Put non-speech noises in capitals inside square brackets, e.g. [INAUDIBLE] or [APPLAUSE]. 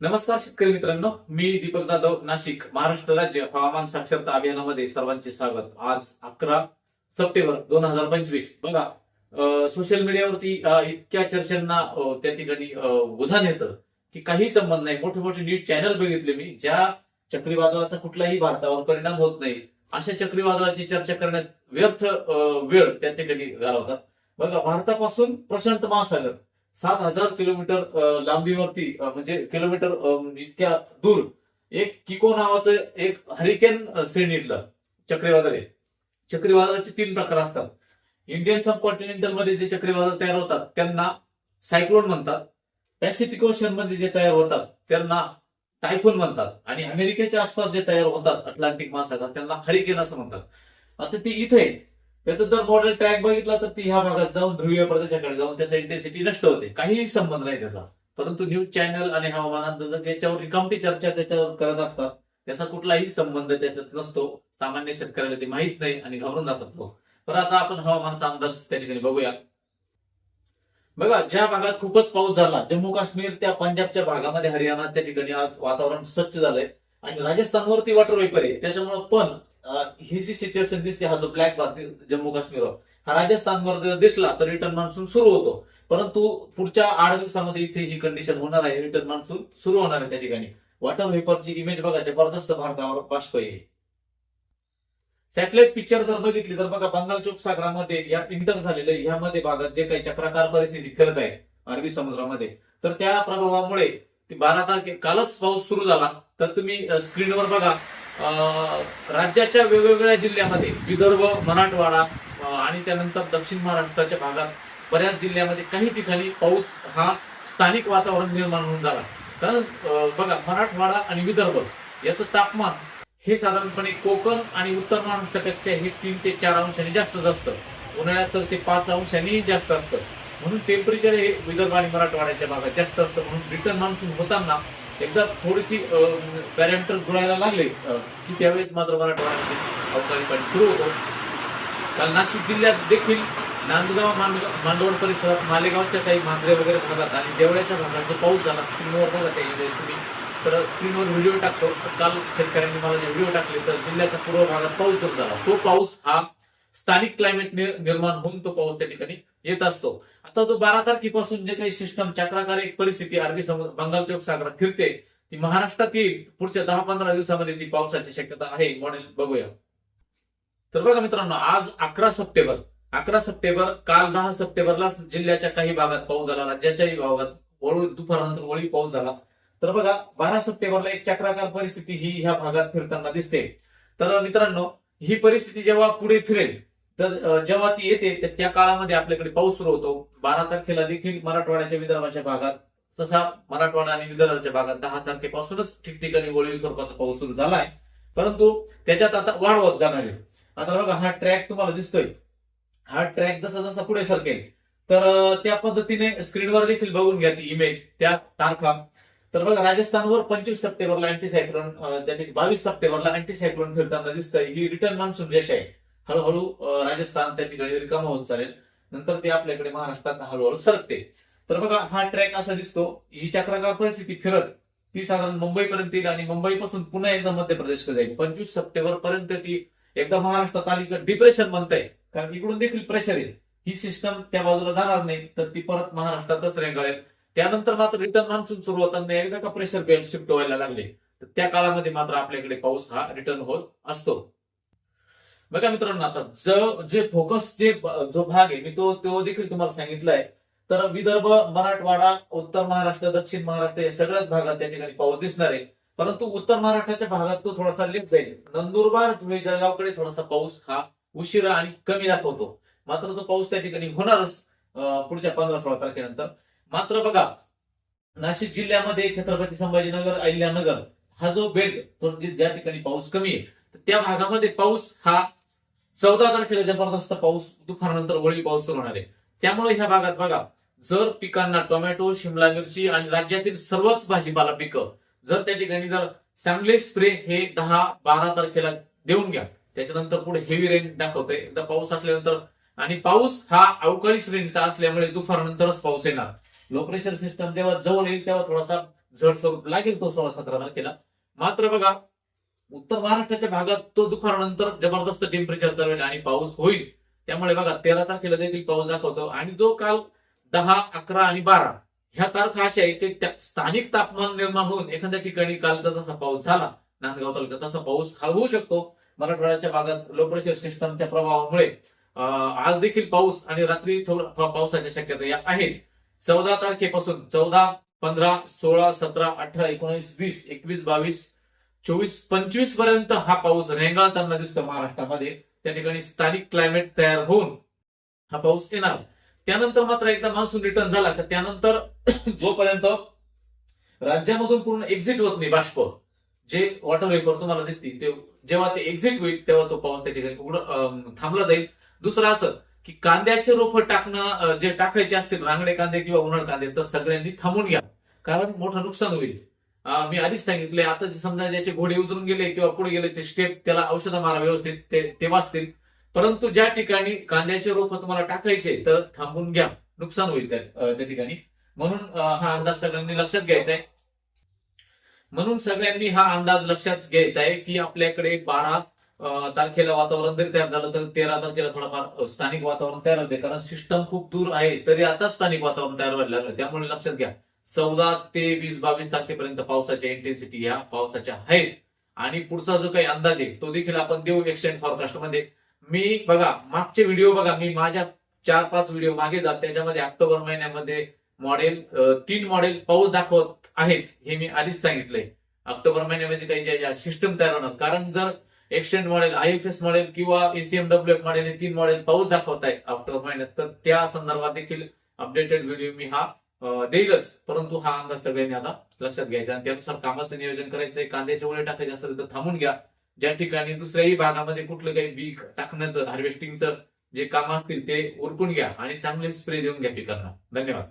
नमस्कार शेतकरी मित्रांनो मी दीपक जाधव नाशिक महाराष्ट्र राज्य हवामान साक्षरता अभियानामध्ये सर्वांचे स्वागत. आज अकरा सप्टेंबर दोन हजार पंचवीस. बघा सोशल मीडियावरती इतक्या चर्चांना त्या ठिकाणी अं, उधाण येतं की काही संबंध नाही. मोठे मोठे न्यूज चॅनल बघितले मी ज्या चक्रीवादळाचा कुठलाही भारतावर परिणाम होत नाही अशा चक्रीवादळाची चर्चा करण्यात व्यर्थ अं, वेळ त्या ठिकाणी घालवतात. बघा भारतापासून प्रशांत महासागर सात हजार किलोमीटर लांबीवरती म्हणजे किलोमीटर इतक्या दूर. एक किको नावाचं एक हरिकेन श्रेणीतलं चक्रीवादळ. आहे चक्रीवादळाचे तीन प्रकार असतात. इंडियन सब कॉन्टिनेंटलमध्ये जे चक्रीवादळ तयार होतात त्यांना सायक्लोन म्हणतात. पॅसिफिक ओशनमध्ये जे तयार होतात त्यांना टायफून म्हणतात. आणि अमेरिकेच्या आसपास जे तयार होतात अटलांटिक महासागर त्यांना हरिकेन असं म्हणतात. आता ते इथे त्याचं जर मॉडेल ट्रॅक बघितला तर ती ह्या भागात जाऊन ध्रुवीय प्रदेशाकडे जाऊन त्याचा इंटेन्सिटी नष्ट होते. काहीही संबंध नाही त्याचा. परंतु न्यूज चॅनल आणि हवामान अंदाजक याच्यावर रिकामटी चर्चा त्याच्यावर करत असतात त्याचा कुठलाही संबंध त्याच्यात नसतो. सामान्य शेतकऱ्याला ते माहीत नाही आणि घाबरून जातात लोक. तर आता आपण हवामानाचा अंदाज त्या ठिकाणी बघूया. बघा ज्या भागात खूपच पाऊस झाला जम्मू काश्मीर त्या पंजाबच्या भागामध्ये हरियाणा त्या ठिकाणी आज वातावरण स्वच्छ झालंय. आणि राजस्थानवरती वॉटर वेपर आहे. त्याच्यामुळे पण ही जी सिच्युएशन दिसते हा जो ब्लॅक भाग जम्मू काश्मीरवर हा राजस्थानवर जर दिसला तर रिटर्न मान्सून सुरू होतो. परंतु पुढच्या आठ दिवसामध्ये इथे ही कंडिशन होणार आहे रिटर्न मान्सून सुरू होणार आहे त्या ठिकाणी. वॉटर वेपरची इमेज बघा जबरदस्त भारतावर बाष्प येईल सॅटेलाइट पिक्चर जर बघितली तर बघा बंगालच्या उपसागरामध्ये या इंटर झालेलं ह्यामध्ये भागात जे काही चक्राकार परिस्थिती फिरत आहे अरबी समुद्रामध्ये. तर त्या प्रभावामुळे बारा तारखे कालच पाऊस सुरू झाला. तर तुम्ही स्क्रीनवर बघा. राज्याच्या वेगवेगळ्या जिल्ह्यामध्ये विदर्भ मराठवाडा आणि त्यानंतर दक्षिण महाराष्ट्राच्या भागात बऱ्याच जिल्ह्यामध्ये काही ठिकाणी पाऊस हा स्थानिक वातावरण निर्माण होऊन झाला. कारण बघा मराठवाडा आणि विदर्भ याचं तापमान हे साधारणपणे कोकण आणि उत्तर महाराष्ट्रापेक्षा हे तीन ते चार अंशांनी जास्तच असतं. उन्हाळ्यात तर ते पाच अंशांनी जास्त असतं. म्हणून टेम्परेचर हे विदर्भ आणि मराठवाड्याच्या भागात जास्त असतं. म्हणून रिटर्न मान्सून होताना एकदा थोडीशी पॅरेंटर जुळायला लागले की त्यावेळेस मात्र मराठवाड्यामध्ये अवकाळी पाणी सुरू होतो. काल नाशिक जिल्ह्यात देखील नांदगाव मांडगाव मांडवड परिसरात मालेगावच्या काही मांजरे वगैरे भागात आणि देवळ्याच्या भागात जो पाऊस झाला स्क्रीनवर बघा त्या इमेज तुम्ही. तर स्क्रीनवर व्हिडिओ टाकतो. काल शेतकऱ्यांनी मला जे व्हिडिओ टाकले तर जिल्ह्याच्या पूर्व भागात पाऊस सुरू झाला. तो पाऊस हा स्थानिक क्लायमेट निर्माण होऊन तो पाऊस त्या ठिकाणी येत असतो. आता जो बारा तारखेपासून जे काही सिस्टम चक्राकार एक परिस्थिती अरबी समुद्र बंगालच्या उपसागरात फिरते ती महाराष्ट्रात येईल पुढच्या दहा पंधरा दिवसामध्ये ती पावसाची शक्यता आहे मॉडेल बघूया. तर बघा मित्रांनो आज अकरा सप्टेंबर. अकरा सप्टेंबर काल दहा सप्टेंबरला जिल्ह्याच्या काही भागात पाऊस झाला राज्याच्याही भागात वळू दुपारनंतर वळी पाऊस झाला. तर बघा बारा सप्टेंबरला एक चक्राकार परिस्थिती ही ह्या भागात फिरताना दिसते. तर मित्रांनो ही परिस्थिती जेव्हा पुढे फिरेल तर जेव्हा ती येते त्या काळामध्ये आपल्याकडे पाऊस सुरू होतो. बारा तारखेला देखील मराठवाड्याच्या विदर्भाच्या भागात तसा मराठवाडा आणि विदर्भाच्या भागात दहा तारखेपासूनच ठिकठिकाणी गोळी स्वरूपाचा पाऊस सुरू झालाय. परंतु त्याच्यात आता वाढ होत जाणार आहे. आता बघा हा ट्रॅक तुम्हाला दिसतोय. हा ट्रॅक जसा जसा पुढे सरकेल तर त्या पद्धतीने स्क्रीनवर देखील बघून घ्या ती इमेज त्या तारखा. तर बघा राजस्थानवर पंचवीस सप्टेंबरला अँटीसायक्लोन त्यांनी बावीस सप्टेंबरला अँटीसायक्लोन फिरताना दिसतंय. ही रिटर्न मान्सून रेष आहे. हळूहळू राजस्थान त्या ठिकाणी रिकाम होत चालेल. नंतर ते आपल्याकडे महाराष्ट्रात हळूहळू सरकते. तर बघा हा ट्रॅक असा दिसतो. ही चक्राकार परिस्थिती फिरत ती साधारण मुंबईपर्यंत येईल आणि मुंबईपासून पुन्हा एकदा मध्य प्रदेशकडे जाईल. पंचवीस सप्टेंबर पर्यंत ती एकदा महाराष्ट्रात आली डिप्रेशन म्हणताय. कारण इकडून देखील प्रेशर येईल. ही सिस्टम त्या बाजूला जाणार नाही तर ती परत महाराष्ट्रातच रेंगाळेल. त्यानंतर मात्र रिटर्न मान्सून सुरू होताना एकदा का प्रेशर बेल्ट शिफ्ट व्हायला लागले. तर त्या काळामध्ये मात्र आपल्याकडे पाऊस हा रिटर्न होत असतो. बघा मित्रांनो आता ज जे फोकस जे जो भाग आहे मी तो तो देखील तुम्हाला सांगितलाय. तर विदर्भ मराठवाडा उत्तर महाराष्ट्र दक्षिण महाराष्ट्र या सगळ्याच भागात त्या ठिकाणी पाऊस दिसणार आहे. परंतु उत्तर महाराष्ट्राच्या भागात तो थोडासा लेट जाईल. नंदुरबार धुळे जळगावकडे थोडासा पाऊस हा उशिरा आणि कमी दाखवतो. मात्र तो पाऊस त्या ठिकाणी होणारच पुढच्या पंधरा सोळा तारखेनंतर. मात्र बघा नाशिक जिल्ह्यामध्ये छत्रपती संभाजीनगर अहिल्यानगर हा जो बेल्ट तो म्हणजे ज्या ठिकाणी पाऊस कमी आहे त्या भागामध्ये पाऊस हा चौदा तारखेला जबरदस्त पाऊस दुपारनंतर वळी पाऊस सुरू होणार आहे. त्यामुळे ह्या भागात बघा जर पिकांना टोमॅटो शिमला मिरची आणि राज्यातील सर्वच भाजीपाला पिकं जर त्या ठिकाणी जर चांगले स्प्रे हे दहा बारा तारखेला देऊन घ्या त्याच्यानंतर पुढे हेवी रेन दाखवते. एकदा पाऊस असल्यानंतर आणि पाऊस हा अवकाळी श्रेणीचा असल्यामुळे दुपारनंतरच पाऊस येणार. लो प्रेशर सिस्टम जेव्हा जवळ येईल तेव्हा थोडासा जड स्वरूप लागेल तो सोळा सतरा तारखेला. मात्र बघा उत्तर महाराष्ट्राच्या भागात तो दुपारनंतर जबरदस्त टेम्परेचर तरवेल आणि पाऊस होईल. त्यामुळे बघा तेरा तारखेला देखील पाऊस दाखवतो. आणि जो काल दहा अकरा आणि बारा ह्या तारखा अशा आहे की त्या स्थानिक तापमान निर्माण होऊन एखाद्या ठिकाणी कालचा जसा पाऊस झाला. नांदगाव तालुक्यात तसा पाऊस हा होऊ शकतो. मराठवाड्याच्या भागात लो प्रेशर सिस्टमच्या प्रभावामुळे आज देखील पाऊस आणि रात्री थोडा पावसाच्या शक्यता या आहेत. चौदा तारखेपासून चौदा पंधरा सोळा सतरा अठरा एकोणीस वीस एकवीस बावीस चोवीस पंचवीसपर्यंत हा पाऊस रेंगाळताना दिसतो महाराष्ट्रामध्ये. त्या ठिकाणी स्थानिक क्लायमेट तयार होऊन हा पाऊस येणार. त्यानंतर मात्र एकदा मान्सून रिटर्न झाला तर त्यानंतर [CLEARS THROAT] जोपर्यंत राज्यामधून पूर्ण एक्झिट होत नाही बाष्प जे वॉटर वेपर तुम्हाला दिसतील ते जेव्हा ते एक्झिट होईल तेव्हा तो पाऊस त्या ठिकाणी थांबला जाईल. दुसरं असं की कांद्याचे रोप टाकणं जे टाकायचे असतील रांगडे कांदे किंवा उन्हाळ कांदे तर सगळ्यांनी थांबून घ्या कारण मोठं नुकसान होईल. मी आधीच सांगितले आता जे समजा ज्याचे घोडे उतरून गेले किंवा पुढे गेले ते स्टेप त्याला औषधं मारा व्यवस्थित ते ते वाचतील. परंतु ज्या ठिकाणी कांद्याचे रोप तुम्हाला टाकायचे तर थांबून घ्या. नुकसान होईल त्या ठिकाणी. म्हणून हा अंदाज सगळ्यांनी लक्षात घ्यायचा आहे. म्हणून सगळ्यांनी हा अंदाज लक्षात घ्यायचा आहे की आपल्याकडे बारा तारखेला वातावरण जरी तयार झालं तर तेरा तारखेला थोडाफार स्थानिक वातावरण तयार होते. कारण सिस्टम खूप दूर आहे तरी आता स्थानिक वातावरण तयार व्हायला लागलं. त्यामुळे लक्षात घ्या. चौदा ते वीस बावीस तारखेपर्यंत पावसाच्या इंटेन्सिटी या पावसाच्या आहेत. आणि पुढचा जो काही अंदाज आहे तो देखील आपण देऊ एक्सटेंड फॉरकास्टमध्ये. मी बघा मागचे व्हिडिओ बघा मी माझ्या चार पाच व्हिडिओ मागे जात त्याच्यामध्ये ऑक्टोबर महिन्यामध्ये मॉडेल तीन मॉडेल पाऊस दाखवत आहेत हे मी आधीच सांगितलंय. ऑक्टोबर महिन्यामध्ये काही ज्या सिस्टम तयार होणार. कारण जर extend model I F S model किंवा A C M W F model हे तीन मॉडेल पाऊस दाखवत आहे ऑक्टोबर महिन्यात तर त्या संदर्भात देखील अपडेटेड व्हिडिओ मी हा देईलच. परंतु हा अंदाज सगळ्यांनी आता लक्षात घ्यायचा आणि त्यानुसार कामाचं नियोजन करायचंय. कांद्याचे ओळे टाकायचे असेल तर थांबून घ्या. ज्या ठिकाणी दुसऱ्याही भागामध्ये कुठलं काही बीक टाकण्याचं हार्वेस्टिंगचं जे काम असतील ते उरकून घ्या आणि चांगले स्प्रे देऊन घ्या पिकांना. धन्यवाद.